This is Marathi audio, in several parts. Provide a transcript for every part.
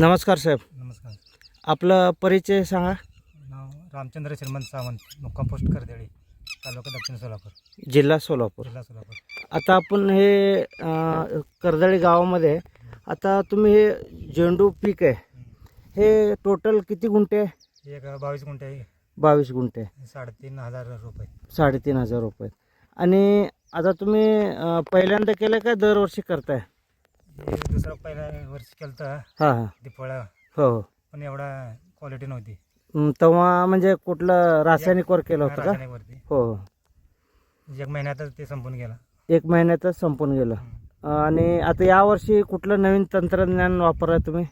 नमस्कार साहेब. नमस्कार. आपला परिचय सांगा. नाव रामचंद्र श्रीमंत सावंत मुक्काम पोस्ट करदेळी तालुका दक्षिण सोलापूर. जिल्हा सोलापूर. जिल्हा सोलापूर. आता आपण हे अं, कर्दळी गावामध्ये आता तुम्ही हे झेंडू पीक आहे. हे टोटल किती गुंठे आहे? एक बावीस गुंठे आहे. बावीस गुंठे. साडेतीन हजार रुपये. साडेतीन हजार रुपये. आणि आता तुम्ही अं, पहिल्यांदा केलं का दरवर्षी करताय? हे दुसरं पहिल्या वर्षी केलं हां हां. दिपोळा हो हो. पण एवढा क्वालिटी नव्हती. तेव्हा म्हणजे कुठलं रासायनिकवर केलं होतं का? रासायनिकवरती हो हो. एक महिन्यातच ते संपून गेला. एक महिन्यातच संपून गेलं. आणि आता यावर्षी कुठलं नवीन तंत्रज्ञान वापरताय तुम्ही?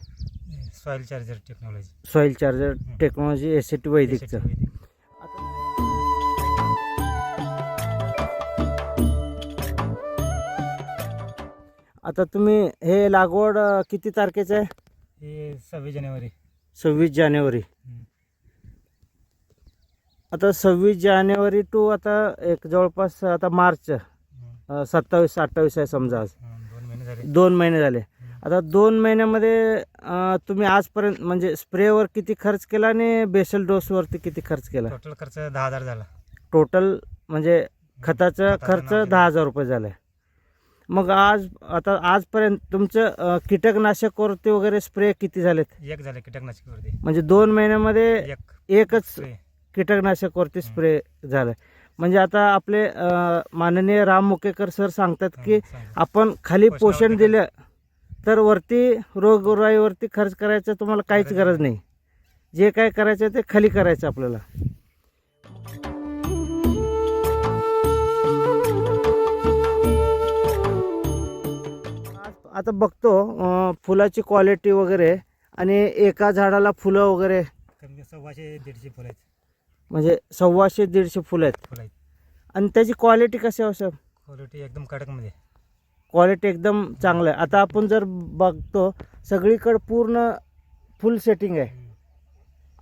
Soil charger technology. Soil charger technology S T वैदिकचं. आता तुम्ही हे लागवड अं, किती तारखेचं आहे? हे सव्वीस जानेवारी. सव्वीस जानेवारी. आता सव्वीस जानेवारी टू आता एक जवळपास आता मार्च अं, सत्तावीस अठ्ठावीस आहे समजा आज. दोन महिने झाले. दोन महिने झाले. आता दोन महिन्यामध्ये अं, तुम्ही आजपर्यंत म्हणजे स्प्रेवर किती खर्च केला आणि बेसल डोसवरती किती खर्च केला? टोटल खर्च दहा हजार झाला. टोटल म्हणजे खताचा खर्च दहा हजार रुपये झालाय मग आज आता आजपर्यंत तुमचं अं, कीटकनाशकवरती वगैरे स्प्रे किती झालेत? एक झाले कीटकनाशकीवरती म्हणजे दोन महिन्यामध्ये एक. एकच spray. कीटकनाशकवरती स्प्रे झालाय म्हणजे आता आपले अं, माननीय राम मुकेकर सर सांगतात की हं, सांगा. आपण खाली पोषणावरती पोषण खर्च. दिलं तर वरती रोगराईवरती खर्च करायचं तुम्हाला काहीच गरज गरज नाही. जे काय करायचं ते खाली करायचं आपल्याला. आता बघतो फुलाची क्वालिटी वगैरे आणि एका झाडाला फुलं वगैरे. सव्वाशे दीडशे फुलं आहेत. म्हणजे सव्वाशे दीडशे फुलं आहेत. फुलं आहेत. आणि त्याची क्वालिटी कशी आहे साहेब? क्वालिटी एकदम कडकमध्ये. क्वालिटी एकदम चांगलं आहे. आता आपण जर बघतो सगळीकडे पूर्ण फुल सेटिंग आहे.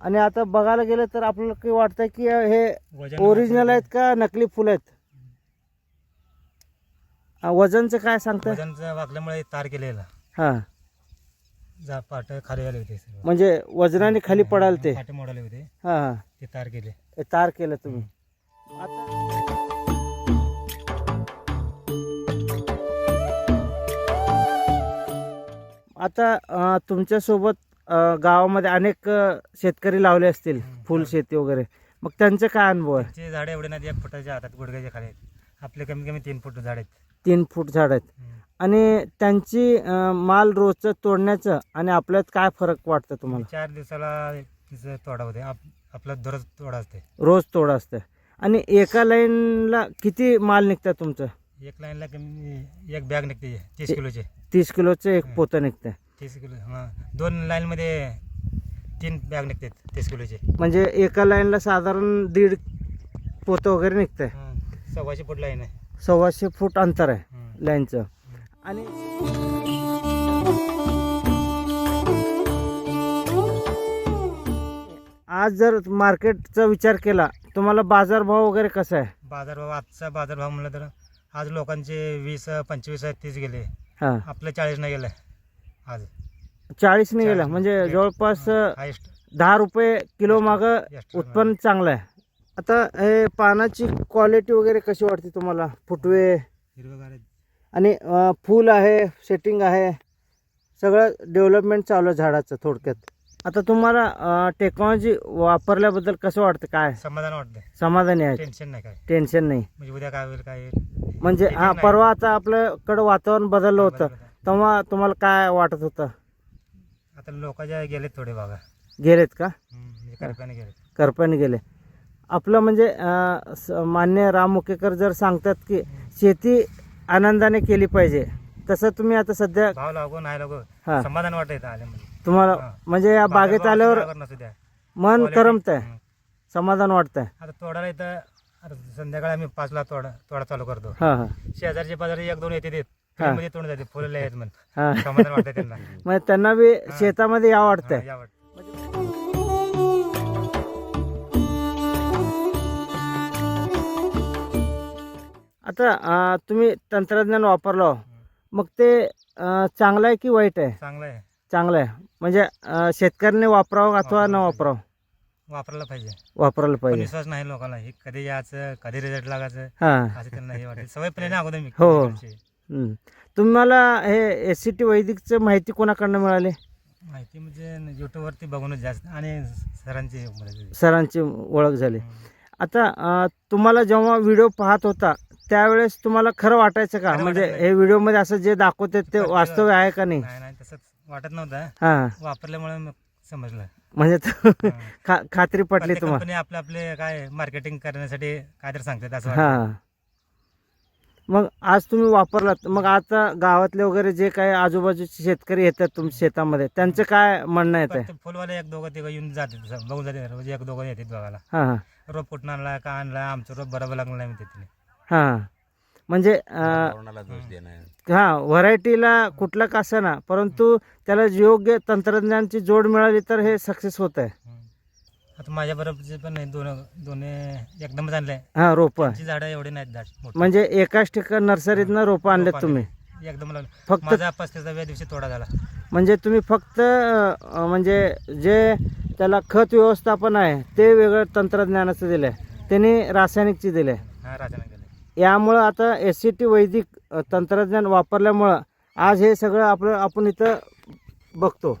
आणि आता बघायला गेलं तर आपल्याला काही वाटतं की हे ओरिजिनल आहेत का नकली फुल आहेत? अं, वजनचं काय सांगताय? वजनचं वाकल्यामुळे तार केलेला हां. जा पाट खाली आले होते सर्व. म्हणजे वजनाने खाली पडाल ते. पाटे मोडाले होते. हां हां. ते तार केले हे तार केलं तुम्ही. आता आता अं, तुमच्यासोबत अं, गावामध्ये अनेक अं, शेतकरी लावले असतील. फुल. शेती वगैरे. मग त्यांचा काय अनुभव आहे? ते झाडे एवढे नाही एक फुटाच्या हातात गुडघ्याच्या खाली आहेत. आपले कमी कमी तीन फूट झाड आहेत. तीन फूट झाड आहेत. आणि त्यांची अं, माल रोजचं तोडण्याचं आणि आपल्यात काय फरक वाटतं तुम्हाला? चार दिवसाला तिचं तोडा होते. आप- आपला दररोज तोडा असते. रोज तोडा असतं. आणि एका लाईनला किती माल निघतं तुमचं? एक लाईनला कमी एक बॅग निघते तीस किलोचे. तीस किलोचं एक. पोतं निघतं तीस किलो हां. दोन लाईनमध्ये तीन बॅग निघतात तीस किलोचे. म्हणजे एका लाईनला साधारण दीड पोतं वगैरे निघतंय. हां सव्वाशे फूट लाईन आहे. सव्वाशे फूट अंतर आहे. लाईनचं. आणि आज जर मार्केटचा विचार केला तुम्हाला बाजारभाव वगैरे कसा आहे? बाजारभाव आजचा बाजारभाव म्हणलं तर आज लोकांचे वीस पंचवीस तीस गेले. हां. आपलं चाळीस नाही गेलं आज. चाळीसने गेला चाळीस. म्हणजे. जवळपास दहा रुपये किलो मागं उत्पन्न चांगलं आहे. आता हे पानाची क्वालिटी वगैरे कशी वाटते तुम्हाला? फुटवे? हिरवेगार आहेत. आणि अं, फूल आहे सेटिंग आहे सगळं डेव्हलपमेंट चालू आहे झाडाचं थोडक्यात. आता तुम्हाला टेक्नॉलॉजी वापरल्याबद्दल कसं वाटतं? काय? समाधान वाटतं समाधानी आहे. टेन्शन नाही काय. टेन्शन नाही. म्हणजे उद्या काय होईल काय येईल? म्हणजे हा नाही. परवा आता आपल्याकडं वातावरण बदललं होतं. तेव्हा तुम्हाला काय वाटत होतं? आता लोकांच्या गेलेत थोडे बागा गेलेत का? हम्म, म्हणजे करप्याने गेलेत. करपाने गेले. आपलं म्हणजे मान्य राम मुकेकर जर सांगतात की शेती आनंदाने केली पाहिजे तसं तुम्ही आता सध्या भाव लागो नाही लागो हा. समाधान वाटत तुम्हाला हा. म्हणजे या बागेत आल्यावर. मन करमत आहे. समाधान वाटतंय. आता तोडायला इथं आता संध्याकाळी आम्ही पाचला तोडा तोडा चालू करतो. हा हा. शेजारचे पाजारी एक दोन येते देत हा. मध्ये तोंड जाते फुलं आहेत म्हण. हा. समाधान वाटतं त्यांना. म्हणजे त्यांना बी शेतामध्ये या वाटतंय. आता अं, तुम्ही तंत्रज्ञान वापरलं मग ते अं, चांगलं आहे की वाईट आहे? चांगलं आहे. चांगलं आहे. म्हणजे अं, शेतकऱ्यांनी वापरावं अथवा न वापरावं? वापरायला पाहिजे. वापरायला पण पाहिजे. विश्वास नाही लोकांना. हे कधी याचं कधी रिझल्ट लागायचं हां. असं त्यांना हे वाटेल सवय पहिले ना अगोदर मी. हो, हो. हं. तुम्हाला हे एस सी टी वैदिकचं माहिती कोणाकडनं मिळाली? माहिती म्हणजे युट्यूबवरती बघूनच जास्त आणि सरांची सरांची ओळख झाली. हम्म. आता अं, तुम्हाला जेव्हा व्हिडिओ पाहत होता त्यावेळेस तुम्हाला खरं वाटायचं का? खरं म्हणजे. हे व्हिडिओमध्ये असं जे दाखवते ते प्रत्येक- वास्तव आहे का नाही? नाही नाही तसंच वाटत नव्हतं. हां. वापरल्यामुळे मग समजलं. म्हणजे हं. खा खात्री पटली प्रत्येक तुम्हाला. कंपनी आपले आपले काय मार्केटिंग करण्यासाठी काहीतरी सांगतात असं वाटतं. हां मग आज तुम्ही वापरलात. मग आता गावातले वगैरे जे काही आजूबाजूचे शेतकरी येतात तुमच्या शेतामध्ये त्यांचं काय म्हणणं येत प्रत्येक फुलवाले एक दोघं तिघं येऊन जातात बघून जाते रोज एक दोघं येतात बघायला. हां हां. रोप कुठून आणला का आणला आमचं रोप बरोबर लागलं नाही म्हणते तिने. हां. म्हणजे अं, वातावरणाला दोष देणं हा व्हरायटीला कुठला का ना परंतु त्याला योग्य तंत्रज्ञानची जोड मिळाली तर हे सक्सेस होत आहे आता माझ्या बरोबरचे पण नाही दोन दोन्ही एकदमच आणले. हा रोप. त्यांची झाडं एवढी नाहीत झाड मोठी. म्हणजे एकाच ठिकाण नर्सरीतनं रोपं आणलेत रोपं तुम्ही. एकदम लावलं. फक्त माझा पस्तीसाव्या दिवशी तोडा झाला. म्हणजे तुम्ही फक्त अं, म्हणजे जे त्याला खत व्यवस्थापन आहे ते वेगळं तंत्रज्ञानाचं दिलं आहे त्यांनी रासायनिकची दिलं आहे हा राजाने गेले यामुळं आता एस सी टी वैदिक तंत्रज्ञान वापरल्यामुळं आज हे सगळं आपलं आपण इथं बघतो.